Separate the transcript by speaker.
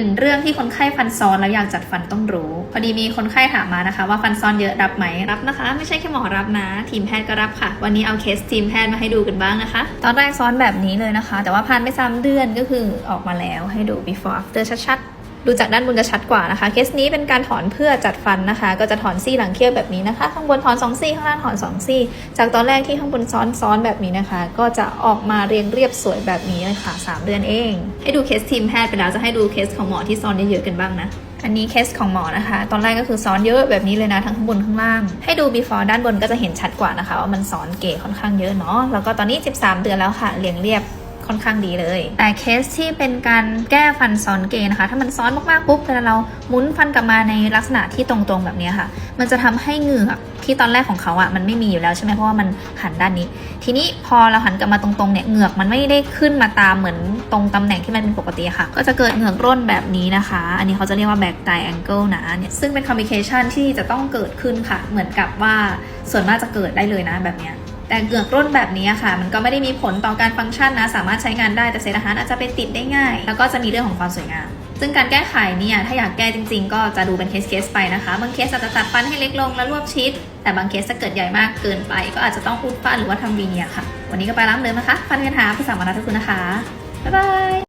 Speaker 1: หนึ่งเรื่องที่คนไข้ฟันซ้อนแล้วอยากจัดฟันต้องรู้ พอดีมีคนไข้ถามมานะคะ ว่าฟันซ้อนเยอะรับไหมรับนะคะ ไม่ใช่แค่หมอรับนะ ทีมแพทย์ก็รับค่ะ วันนี้เอาเคสทีมแพทย์มาให้ดูกันบ้างนะคะ ตอนแรกซ้อนแบบนี้เลยนะคะ แต่ว่าผ่านไปสามเดือนก็คือออกมาแล้วให้ดู before after ชัดๆ ดูจากด้านบนจะชัดกว่านะคะ เคสนี้เป็นการถอนเพื่อจัดฟันนะคะ ก็จะถอนซี่หลังเคี้ยวแบบนี้นะคะ ข้างบนถอนสองซี่ข้างล่างถอนสองซี่ จากตอนแรกที่ข้างบนซ้อนซ้อนแบบนี้นะคะ ก็จะออกมาเรียงเรียบสวยแบบนี้เลยค่ะ3เดือนเอง ให้ดูเคสทีมแพทย์ไปแล้วจะให้ดูเคสของหมอที่ซ้อนเยอะๆกันบ้างนะอันนี้เคสของหมอนะคะ ตอนแรกก็คือซ้อนเยอะแบบนี้เลยนะทั้งข้างบนข้างล่าง ให้ดู before ด้านบนก็จะเห็นชัดกว่านะคะ ว่ามันซ้อนเก๋ค่อนข้างเยอะเนาะ แล้วก็ตอนนี้ 13 เดือนแล้วค่ะ เรียงเรียบ ค่อนข้างดีเลย แต่เคสที่เป็นการแก้ฟันซ้อนเกยนะคะ ถ้ามันซ้อนมากๆปุ๊บเวลาเราหมุนฟันกลับมาในลักษณะที่ตรงๆแบบนี้ค่ะ มันจะทำให้เหงือกที่ตอนแรกของเขาอะ่ะมันไม่มีอยู่แล้วใช่ไหมเพราะว่ามันหันด้านนี้ ทีนี้พอเราหันกลับมาตรงๆเนี่ยเหงือกมันไม่ได้ขึ้นมาตามเหมือนตรงตำแหน่งที่มันเป็นปกติค่ะ ก็จะเกิดเหงือกร่นแบบนี้นะคะ อันนี้เขาจะเรียกว่า back triangle นะเนี่ยซึ่งเป็น complication ที่จะต้องเกิดขึ้นค่ะ เหมือนกับว่าส่วนมากจะเกิดได้เลยนะแบบเนี้ย แต่เกือกร่นแบบนี้ค่ะ มันก็ไม่ได้มีผลต่อการฟังก์ชันนะ สามารถใช้งานได้แต่เศษอาหารอาจจะไปติดได้ง่าย แล้วก็จะมีเรื่องของความสวยงาม ซึ่งการแก้ไขเนี่ยถ้าอยากแก้จริง ๆ ก็จะดูเป็นเคสเคสๆไปนะคะบางเคสอาจจะตัดฟันให้เล็กลงแล้วรวบชิด แต่บางเคสถ้าเกิดใหญ่มากเกินไป ก็อาจจะต้องอุดฟันหรือว่าทำวีเนียค่ะ วันนี้ก็ไปล้างเดิมนะคะ ฟันกันหาภาษามานาทุกคุณนะคะบ๊ายบาย